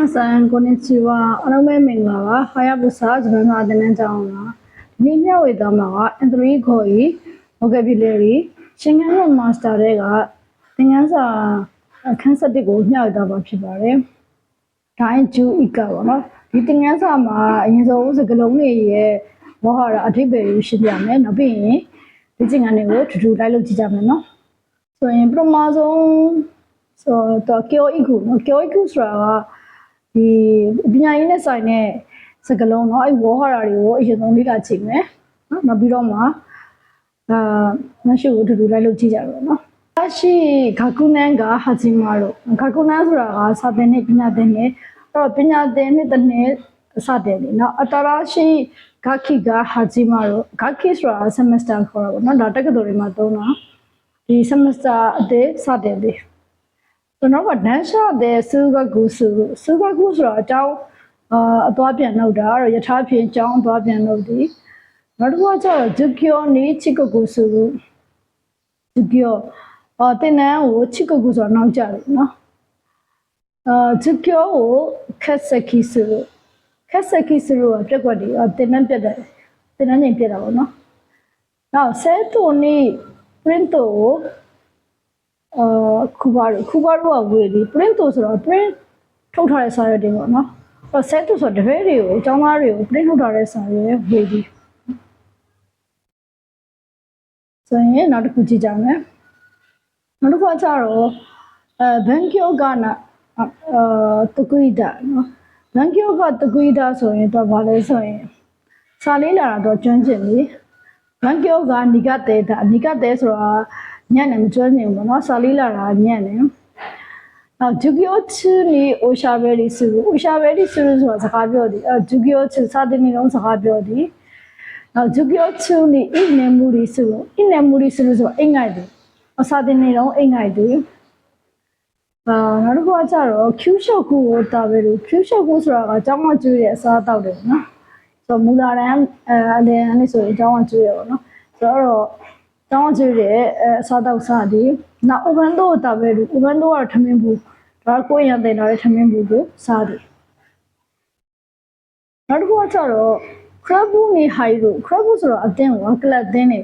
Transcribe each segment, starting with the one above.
များဆိုင်ကိုနေချီဝါအလုံးမဲမင်္ဂလာပါဟာယာပုစာဇမနာတနန်းကြောင်းပါဒီနေ့မျှဝေသားမှာကအန်သရီခေါ်ဤ vocabulary ရှင်ကန်ရဲ့ master တွေကသင်ခန်းစာအခန်း7ကိုမျှဝေသားမှာဖြစ်ပါတယ်ဒိုင်းဂျူအီကပါနော်ဒီသင်ခန်းစာမှာအရင်ဆုံးစကလုံးတွေရဲ့ဝဟရအဓိပ္ပာယ်ကိုရှင်းပြမယ်နောက်ပြီးရင်ဒီသင်ခန်းတွေကိုထူထူလိုက်လုပ်ကြည့်ကြမယ်နော်ဆိုရင်ပထမဆုံးဆိုတော့ KOIQ နော် KOIQ ဆိုတာက ဒီပညာရေးနဲ့ဆိုင်တဲ့စကလုံးเนาะအဲ့ဝေါ်ဟာရာတွေကိုအရင်ဆုံးလေ့လာကြည့်မယ်เนาะနောက်ပြီးတော့မှအာမရှုကိုတူတူလိုက်လုပ်ကြည့်ကြရအောင်เนาะအရှိဂါကုနန်ကဟာဂျီမာတို့ဂါကုနန်ဆိုတာကစာသင်နဲ့ပညာသင်နဲ့အဲ့တော့ပညာသင်နဲ့တစ်နှစ်စတဲ့လေเนาะအတရာရှိဂါခိကဟာဂျီမာတို့ဂါခိဆိုတာ semester ခေါ်တာပေါ့เนาะဒါတက္ကသိုလ်တွေမှာသုံးတာဒီ semester အသေးစတဲ့လေ ကျွန်တော်ကဒန်းရှာတဲ့စူကကူစူစူကကူဆိုတော့အကြောင်းအာအသွားပြန်နှုတ်တာအဲ့တော့ယထာဖြင့်အကြောင်းအသွားပြန်နှုတ်ဒီနောက်တစ်ခုကကျတော့ဂျူကီယိုနီချီကကူစူဂျူကီယိုအော်တင်နန်းကိုချီကကူဆိုတော့နောက်ကြတယ်နော်အာဂျူကီယိုကိုခက်ဆက်ကီစူခက်ဆက်ကီစူကပြက်ကွက်ဒီတင်နန်းပြက်တယ်တင်နန်းချိန်ပြက်တာပေါ့နော်နောက်ဆဲတိုနီပရင်တိုကို အာခုပါရခုပါရကဝေးဒီ print တို့ဆိုတော့ print ထုတ်ထားတဲ့စာရွက်တွေပေါ့နော်အဲ့ set တို့ဆိုတပည့်တွေကိုအကြောင်းသားတွေကို print ထုတ်ထားတဲ့စာရွက်ဝေးဒီဆိုရင်နောက်တစ်ခုကြည့်ကြမယ်နောက်တစ်ခုကကျတော့အဲဘန်ကီယိုကနာအာတကွီဒါနော်ဘန်ကီယိုကတကွီဒါဆိုရင်တော့ဘာလဲဆိုရင်စာလေးလာတော့ကျွမ်းကျင်ပြီဘန်ကီယိုကနိကတဲဒါနိကတဲဆိုတာ ညံ့တယ်မကျွမ်းကျင်ဘူးပေါ့နော်စာလေးလာတာညံ့တယ်နောက်ဂျူဂီယိုချူနီအိုရှာဘယ်လီဆူအိုရှာဘယ်လီဆူဆိုတာစကားပြောသည်အဲဂျူဂီယိုချူစာတင်နေတော့စကားပြောသည်နောက်ဂျူဂီယိုချူနီအိနေမူရီဆူအိနေမူရီဆူဆိုတာအိမ်ငိုက်သည်အစာတင်နေတော့အိမ်ငိုက်သည်အာနောက်တစ်ခုကကျတော့ Q shot ကိုတာပဲလို့ Q shot ကိုဆိုတာကအကြောင်းမကျွေးတဲ့အစားအသောက်တယ်နော်ဆိုတော့မူလာတန်းအဲအလယ်အနေဆိုရင်အကြောင်းမကျွေးရပါတော့ဆိုတော့ တောင်းကြည့်တယ်အဲအစားတောက်စားဒီနောက် oven တို့တာပဲလို့ oven တို့ကတော့ထမင်းဘူးဒါကိုယ်ရတဲ့တာလည်းထမင်းဘူးကိုစားတယ်နောက်တစ်ခုကကျတော့ crab ဘူးနေ high တို့ crab ဘူးဆိုတော့အတင်းကိုကလပ်တင်းနေ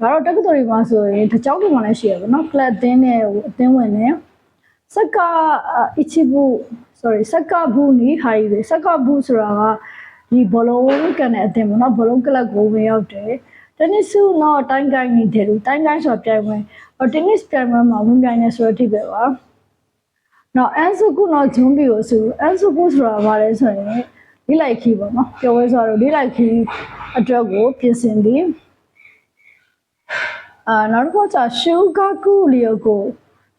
ဒါတော့တက္ကသိုလ်တွေမှာဆိုရင်တကြောက်တွေမှာလည်းရှိရပါတော့ကလပ်တင်းနေဟိုအတင်းဝင်နေစက္ကအချီဘူး sorry စက္ကဘူးနေ high တွေစက္ကဘူးဆိုတာကဒီဘလုံးကန်တဲ့အတင်းပေါ့နော်ဘလုံးကလပ်ကိုဝင်ရောက်တယ် တနစ်စုတော့တိုင်းကိုင်းနေတယ်လို့တိုင်းကိုင်းဆိုပြိုင်ဝင်ဟိုတနစ်ပြိုင်ပွဲမှာဝင်ပြိုင်နေဆိုတော့ထိပဲပါနော်အန်စုကုတော့ဂျွန်ဘီကိုဆိုအန်စုကုဆိုတာဘာလဲဆိုရင်လေးလိုက်ခီပေါ့နော်ပြောဝဲဆိုတော့လေးလိုက်ခီအတွက်ကိုပြင်ဆင်သည်အာနောက်တစ်ခုကရှူဂါကူလီယိုကို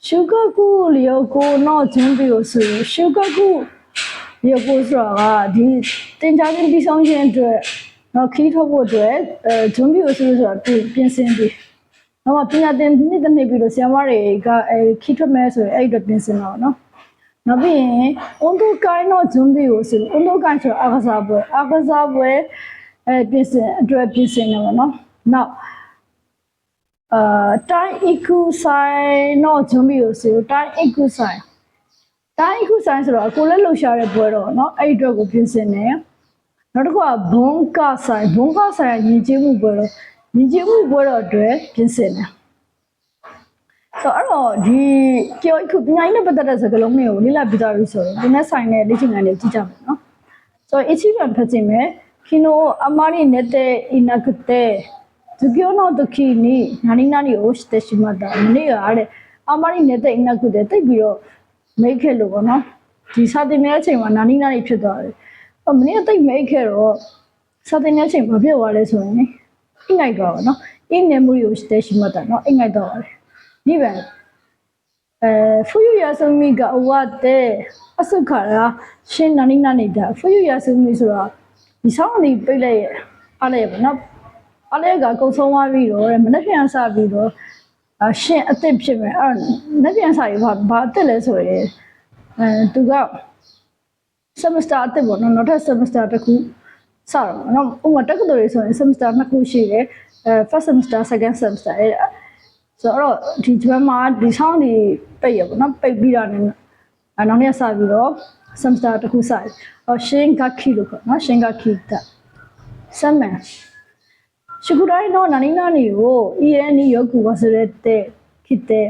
ရှူဂါကူလီယိုကိုတော့ဂျွန်ဘီကိုဆိုရှူဂါကူလီယိုကိုဆိုတာကဒီတင်ကြခြင်းပြီးဆုံးခြင်းအတွက် နော်ခီးထုတ်ဖို့အတွက်အဲဂျွန်ဘီကိုဆိုလို့ဆိုတာပြင်ပြင်ဆင်ပြီးတော့ပညာသင်နှစ်တစ်နှစ်ပြီးတော့ဆရာမတွေကအဲခီးထုတ်မယ်ဆိုရင်အဲ့ဒီအတွက်ပြင်ဆင်တော့နော်နောက်ပြီးရင်အွန်တိုကိုင်းတော့ဂျွန်ဘီကိုဆိုအွန်တိုကိုင်းဆိုအာကစားပွဲအာကစားပွဲအဲပြင်ဆင်အတွက်ပြင်ဆင်နေပါနော်နောက်အာတိုင်းအီကူဆိုင်တော့ဂျွန်ဘီကိုဆိုတိုင်းအီကူဆိုင်တိုင်းအီကူဆိုင်ဆိုတော့ကိုလည်းလှူရှာတဲ့ပွဲတော့နော်အဲ့ဒီအတွက်ကိုပြင်ဆင်နေ နောက်တစ်ခုကဘုံကဆိုင်ဘုံကဆိုင်ကယဉ်ကျေးမှုပွဲတော့ယဉ်ကျေးမှုပွဲတော့အတွက်ပြင်ဆင်တယ်ဆိုတော့ဒီကြော်ခုပညာရေးနဲ့ပတ်သက်တဲ့စကားလုံးတွေကိုလေ့လာပြီးသားပြီဆိုတော့ဒီနဲ့ဆိုင်တဲ့လေ့ကျင့်ခန်းတွေကြည့်ကြမယ်နော်ဆိုတော့ achievement ဖတ်ကြည့်မယ် kino amari nete inakute dukyo no duki ni nani nani o shite shimata မနေ့ကတဲ့ amari nete inakute တိတ်ပြီးတော့မိတ်ခဲ့လို့ပေါ့နော်ဒီစာသင်တဲ့အချိန်မှာန ani nani ဖြစ်သွားတယ် မနေ့ကတိတ်မိတ်ခဲ့တော့စာသင်တဲ့အချိန်ဘာဖြစ်သွားလဲဆိုရင်အိတ်ငိုက်သွားပါနော်အင်း memory ကိုတရှိမှတ်တာနော်အိတ်ငိုက်သွားပါတယ်ဒီပဲအဲဖူယူယာဆုမီကအဝတ်တဲ့အစုခါရာရှင်းနာနိနာနေတာဖူယူယာဆုမီဆိုတော့ဒီဆောင်ဒီပြိတ်လိုက်ရအားလိုက်ရပါနော်အားလိုက်ကကုံဆုံးသွားပြီးတော့မနေ့ပြန်ဆပြီးတော့ရှင်းအစ်စ်ဖြစ်မယ်အဲ့တော့နေ့ပြန်ဆပြီးဘာအစ်စ်လဲဆိုရင်အဲသူက semester အသစ်ပေါ့နော်နောက်ထပ် semester တစ်ခုစတော့ပေါ့နော်ဥပမာတက္ကသိုလ်တွေဆိုရင် semester နှစ်ခုရှိတယ်အဲ first semester second semester အဲ့ဒါဆိုတော့ဒီကျွမ်းမှာဒီဆောင်းဒီပိတ်ရပေါ့နော်ပိတ်ပြီးတော့နောက်နေ့စပြီးတော့ semester တစ်ခုစတယ်ဟော shingaki လို့ခေါ်နော် shingaki တာ summer ရှိခုတိုင်းတော့နာနီနာနီကို EN ယောဂူဝဆိုရတဲ့ခိတဲ့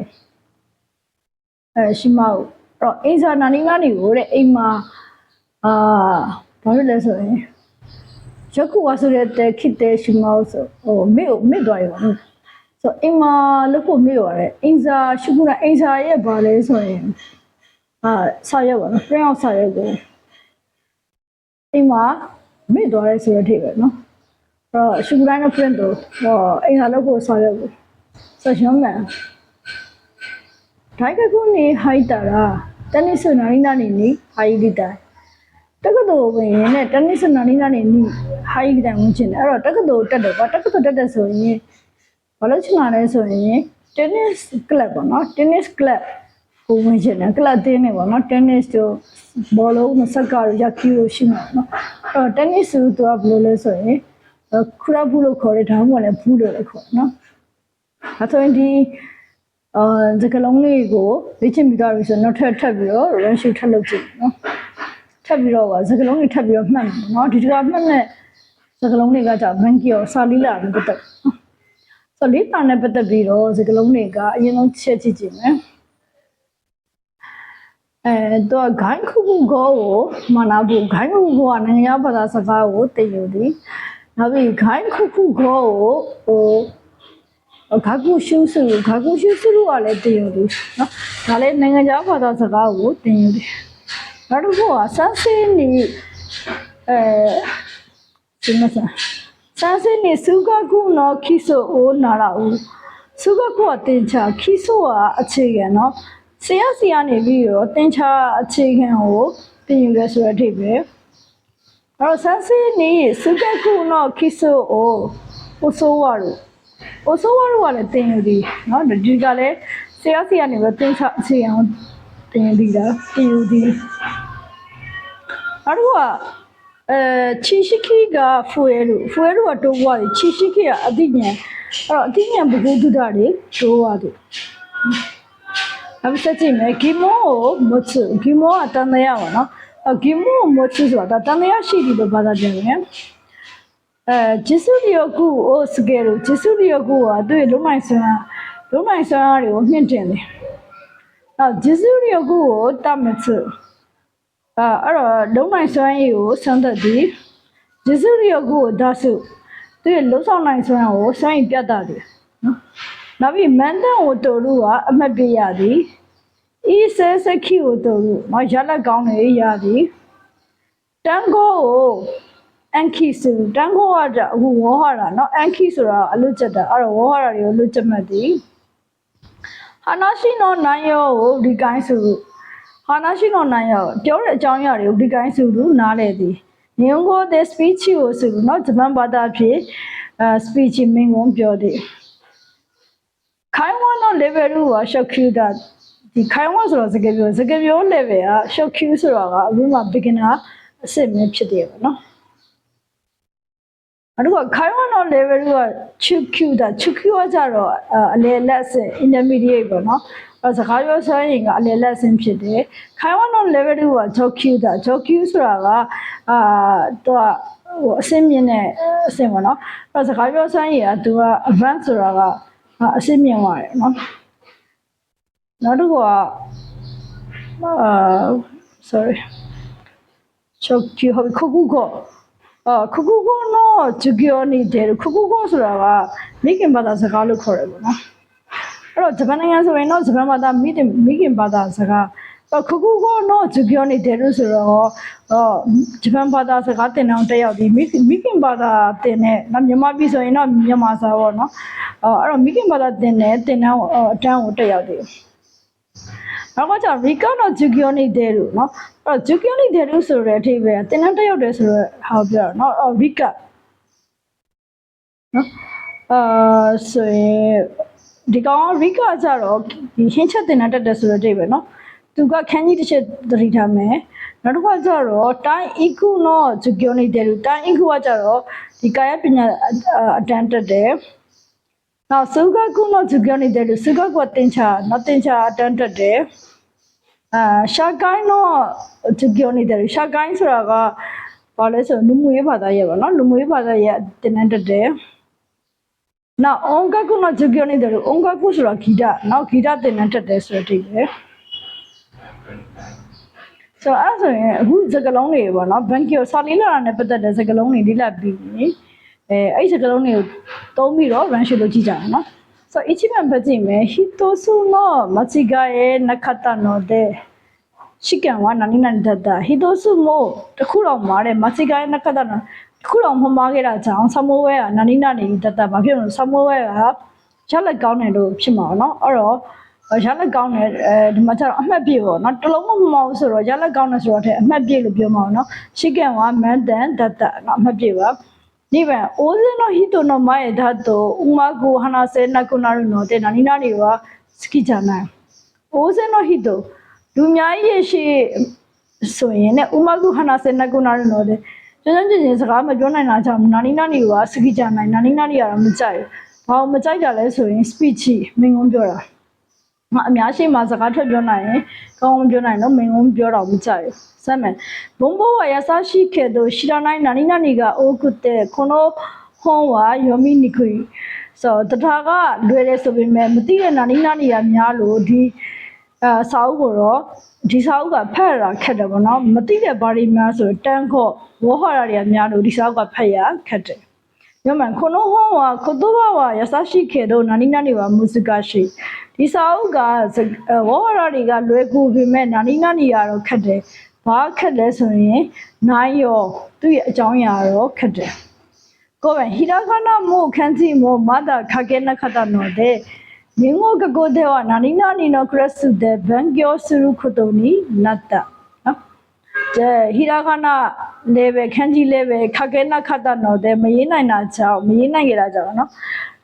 အဲရှိမဟုတ်အဲ့တော့အိဇာနာနီနာနီကိုတဲ့အိမ်မှာ အာဘာလို့လဲဆိုရင်ဂျကူဝါဆိုတဲ့တက်ခစ်တဲ့ရှိမောဆိုဟိုမေ့မေ့သွားရောဆိုအင်မာလို့ကိုမေ့ရတယ်အင်စာရှိခုနအင်စာရဲ့ဘာလဲဆိုရင်အာဆာရက်ပါနော်ပြန်အောင်ဆာရက်ကိုအင်မာမေ့သွားရဲဆိုတဲ့အထိပဲနော်အဲ့တော့ရှိခုတိုင်းနဲ့ print တို့ဟောအင်စာလို့ကိုဆာရက်ကိုဆက်ရှုံးမယ်ထိုက်ကခုနေဟိုက်တာရာတနစ်ဆိုနာရင်းနာနေနေဟာရီဒီတိုင်း က္ကသိုလ်ဝင်ရင်လည်းတနစ်စနာနီကနေနီးဟာရီတန်ဝင်ချင်တယ်အဲ့တော့တက္ကသိုလ်တက်တယ်ကွာတက္ကသိုလ်တက်တယ်ဆိုရင်ဘာလို့ချင်တာလဲဆိုရင် tennis club ပေါ့နော် tennis club ကိုဝင်ချင်တယ် club တင်းနေပေါ့နော် tennis တို့ဘောလုံးစကားတို့ယာကီတို့ရှိမှာနော်အဲ့တော့ tennis ဆိုတော့ဘယ်လိုလဲဆိုရင်ခရဘူးလို့ခေါ်တယ်ဒါမှမဟုတ်လည်းဘူးလို့လည်းခေါ်တယ်နော်အဲဆိုရင်ဒီအာစကလုံးလေးကိုလေ့ကျင့်ပြီးသွားပြီဆိုတော့နောက်ထပ်ထပ်ပြီးတော့ run shoot ထပ်လုပ်ကြည့်နော် ထပ်ပြီးတော့စကလုံးတွေထပ်ပြီးတော့မှတ်မယ်နော်ဒီတကမှတ်မဲ့စကလုံးတွေကကြာဘန်ကီရောစာလီလာနဲ့ပတ်သက်ဆိုလီတာနဲ့ပတ်သက်ပြီးတော့စကလုံးတွေကအရင်ဆုံးချက်ကြည့်ကြည့်မယ်အဲတော့ဂိုင်းခုခုကိုမနာဘူးဂိုင်းခုခုကနိုင်ငံဘာသာစကားကိုသိယူသည်နောက်ပြီးဂိုင်းခုခုကိုဟိုဂါကူရှုစုဂါကူရှုစုကလည်းတင်ယူသည်နော်ဒါလည်းနိုင်ငံခြားဘာသာစကားကိုတင်ယူသည် နောက်တစ်ခုကဆန်းစင်းနေအဲဒီမှာဆန်းစင်းနေစုကကုနော်ခိဆိုအိုနာလာဦးစုကကုကတင်ချခိဆိုကအခြေခံနော်ဆရာစီကနေပြီးတော့တင်ချအခြေခံကိုတင်ယူရဲဆိုတဲ့အထိပဲအဲ့တော့ဆန်းစင်းနေစုကကုနော်ခိဆိုအိုဟိုဆိုဝါတို့ဟိုဆိုဝါတို့ကလည်းတင်ယူသည်နော်ဒီကလည်းဆရာစီကနေပြီးတင်ချအခြေခံကို တင်ယူသည်လားတင်ယူသည်နောက်တစ်ခုကအဲချီရှိခိကဖွေလို့ဖွေလို့ကတိုးွားတယ်ချီရှိခိကအသိဉာဏ်အဲ့တော့အသိဉာဏ်ဘုဂုတုဒ္ဒတွေတိုးွားတယ်အခုဆက်ကြည့်မယ်ဂီမောကိုမချဂီမောကတန်တရားပါနော်အဂီမောကိုမချဆိုတာတန်တရားရှိတယ်လို့ဘာသာပြန်တယ်အဲဂျေဆုဒီယကုအိုစကဲလို့ဂျေဆုဒီယကုကသူ့ရဲ့လုံးမိုင်ဆွမ်းလုံးမိုင်ဆွမ်းတွေကိုမြင့်တင်တယ် နောက်ဂျေဆုဒီယကုကိုတတ်မချအဲအဲ့တော့လုံးနိုင်စွမ်းရည်ကိုစမ်းသပ်သည်ယေစုရယောကိုဒါစုသူရဲ့လုံးဆောင်နိုင်စွမ်းကိုစွမ်းရည်ပြတ်တာတယ်နော်နောက်ပြီးမန်တန်ကိုတော်လူကအမှတ်ပြရသည်ဤဆဲစခိကိုတော်လူနော်ရလက်ကောင်းတွေရသည်တန်ကိုကိုအန်ခီစုတန်ကိုကအခုဝေါ်ဟာတာနော်အန်ခီဆိုတာအလွတ်ချက်တာအဲ့တော့ဝေါ်ဟာတာတွေကိုလွတ်ချက်မှတ်သည် ဟာနာရှိနောနိုင်ယောကိုဒီကိုင်းစုဟာနာရှိနောနိုင်ယောပြောတဲ့အကြောင်းအရာတွေကိုဒီကိုင်းစုလို့နားလဲသည်ညုံကို the speech ကိုဆိုလို့နော်ဂျပန်ဘာသာဖြင့်အဲ speech မင်းကုန်းပြောသည်ခိုင်ဝါနော level က shock cue တာဒီခိုင်ဝါဆိုတော့စကားပြောစကားပြော level က shock cue ဆိုတာကအခုမှ beginner အစစ်မျိုးဖြစ်တယ်ပေါ့နော် အဲ့တော့ခိုင်ဝါနော် level က chu q တာ chu q ကကြတော့အလေလက်အဆင့် intermediate ပေါ့နော်အဲစကားပြောဆိုရင်ကအလေလက်အဆင့်ဖြစ်တယ်ခိုင်ဝါနော် level က jo q တာ jo q ဆိုတာကအာတော့ဟိုအဆင့်မြင့်တဲ့အဆင့်ပေါ့နော်အဲစကားပြောဆိုရင်ကသူက advanced ဆိုတာကအဆင့်မြင့်သွားတယ်နော်နောက်တစ်ခုကအာ sorry ချုပ်ကြည့်ဟုတ်ခုခုကောအာ ခုခုကောနော်ဂျဂီယိုနေတယ်ခုခုကောဆိုတာကမိခင်ဘာသာစကားလို့ခေါ်တယ်ပေါ့နော်အဲ့တော့ဂျပန်နိုင်ငံဆိုရင်တော့ဂျပန်ဘာသာမိခင်မိခင်ဘာသာစကားတော့ခုခုကောနော်ဂျဂီယိုနေတယ်လို့ဆိုတော့အော်ဂျပန်ဘာသာစကားတင်အောင်တက်ရောက်ပြီးမိမိခင်ဘာသာတင်တဲ့နော်မြန်မာပြည်ဆိုရင်တော့မြန်မာစာပေါ့နော်အော်အဲ့တော့မိခင်ဘာသာတင်တဲ့တင်တဲ့အတန်းကိုတက်ရောက်တယ် နောက်ကကျရီကောနော်ဂျူကီယိုနီဒဲလို့နော်အဲ့တော့ဂျူကီယိုနီဒဲလို့ဆိုတဲ့အထိပဲတင်တန်းတက်ရောက်တယ်ဆိုတော့ဟာပြောတော့နော်အော်ရီကနော်အာဆိုရင်ဒီကောင်ရီကကျတော့ဒီဟင်းချက်တင်တန်းတက်တယ်ဆိုတဲ့အထိပဲနော်သူကခန်းကြီးတစ်ချက်သတိထားမယ်နောက်တစ်ခါကျတော့တိုင်းအီကူနော်ဂျူကီယိုနီဒဲလို့တိုင်းအီကူကကျတော့ဒီကာယပညာအတန်းတက်တယ် နောက်စုကကုနောဂျူကီယိုနီဒဲလို့စုကကတင်ချာနော်တင်ချာအတန်းတက်တယ်အာရှာကိုင်းတော့သူပြောနေတယ်ရှာကိုင်းဆိုတာကဘာလဲဆိုလူမှုရေးဘာသာရေးပါနော်လူမှုရေးဘာသာရေးတင်နေတတ်တယ်နောက်အုံကကုနော်သူပြောနေတယ်အုံကကုဆိုတာဂီတနောက်ဂီတတင်နေတတ်တယ်ဆိုတဲ့အဓိပ္ပာယ်ဆိုတော့အဲ့ဆိုရင်အခုစကလုံးတွေပေါ့နော်ဘန်ကီ သုံးပြီးတော့ run ရှုပ်လို့ကြည့်ကြရအောင်နော် so ichiban ပဲကြည့်မယ် hitosu no machigae nakata no de ရှိကန်ဝါနာနိနန်ဒဒဟီဒိုဆုမိုတခုတော့မားတယ်မစီကိုင်းနကဒနာတခုတော့မမားခဲ့တာကြောင့်ဆမိုးဝဲကနာနိနနေဒဒဘာဖြစ်လို့ဆမိုးဝဲကရလက်ကောင်းတယ်လို့ဖြစ်မှာပေါ့နော်အဲ့တော့ရလက်ကောင်းတယ်အဲဒီမှာကျတော့အမှတ်ပြပေါ့နော်တလုံးမမအောင်ဆိုတော့ရလက်ကောင်းတယ်ဆိုတော့အမှတ်ပြလို့ပြောမှာပေါ့နော်ရှိကန်ဝါမန်တန်ဒဒနော်အမှတ်ပြပါ Niwa oze no hito no mae dhato umago hana se na kunaru no te nani nani wa suki jana hai. Oze no hito dumyai ye shi soye ne umago hana se na kunaru no te. Jajan jajan saka ma jona na jam nani nani wa suki jana hai nani nani yara machai. Bhao machai jala soye speech hi mingon jora. ငါအများရှိမှစကားထွက်ပြောနိုင်ရင်ကောင်းပြောနိုင်တော့မင်းကပြောတော့မကြရဆက်မယ်ဘုံဘဝရဆရှိခဲ့တော့ရှိတော့နိုင်နာနီနာနီကအိုကုတဲ့ခနောဟွန်ဝါယောမီနီခွီဆိုတထာကလွယ်တယ်ဆိုပေမဲ့မသိတဲ့နာနီနာနီကများလို့ဒီအဲစာအုပ်ကိုတော့ဒီစာအုပ်ကဖတ်ရတာခက်တယ်ဗောနော်မသိတဲ့ဘာတွေများဆိုတန်ခော့ဝေါ်ဟော်ရတွေကများလို့ဒီစာအုပ်ကဖတ်ရခက်တယ် でもこの本は言葉は優しいけど何々は難しい。リサオが、我々がルエクフィメ何々やろうかで、バーカですね、内容、どういうジャやろうかで。ごめん、ひらがなも漢字もまだ書けなかったので、日本語学では何々のクラスで勉強することになった。じゃ、ひらがな、 လည်းပဲခန်းကြီးလည်းပဲခခဲနာခတနော်တဲ့မရေးနိုင်တာကြောင့်မရေးနိုင်ကြတာကြောင့်နော်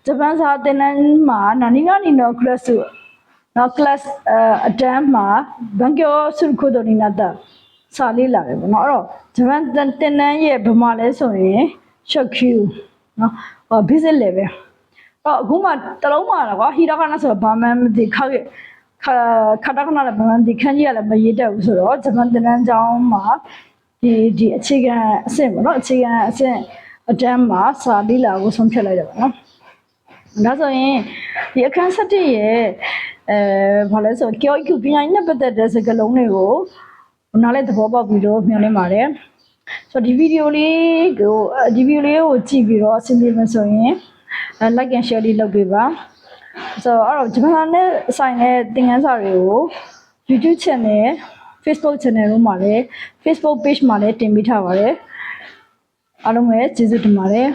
ဂျပန်စာသင်တန်းမှာနာနီနာနီနော်ကလပ်စုနော်ကလပ်အတန်းမှာဘန်ကျော်စုခုဒိုနီနာတာစာလေးလာတယ်ပေါ့နော်အဲ့တော့ဂျပန်သင်တန်းရဲ့ဗမာလဲဆိုရင်ရှော့ကျူနော်ဟော business level အော်အခုမှတလုံးမှာတော့ကွာဟီရာကနာဆိုတော့ဘာမှမသိခောက်ရခါခါတခဏလည်းဘာမှမသိခန်းကြီးကလည်းမရေးတတ်ဘူးဆိုတော့ဂျပန်သင်တန်းကျောင်းမှာ ဒီဒီအခြေခံအဆင့်ပေါ့နော်အခြေခံအဆင့်အတန်းမှာစာလိလာကိုဆုံးဖြတ်လိုက်တယ်ပေါ့နော်ဒါဆိုရင်ဒီအခန်း7ရဲ့အဲဘာလဲဆိုကြောက်ကျပညာရေးနဲ့ပတ်သက်တဲ့စကားလုံးတွေကိုနားလဲသဘောပေါက်ပြီးတော့မျှော်လင့်ပါတယ်ဆိုတော့ဒီဗီဒီယိုလေးကိုဒီဗီဒီယိုလေးကိုကြည့်ပြီးတော့အဆင်ပြေမယ်ဆိုရင်အဲ like and share လေးလုပ်ပေးပါဆိုတော့အဲ့တော့ဂျပန်နဲ့ဆိုင်တဲ့သင်ခန်းစာတွေကို YouTube channel Facebook channel တို့မှာလည်း Facebook page မှာလည်းတင်ပေးထားပါတယ်အားလုံးပဲကျေးဇူးတင်ပါတယ်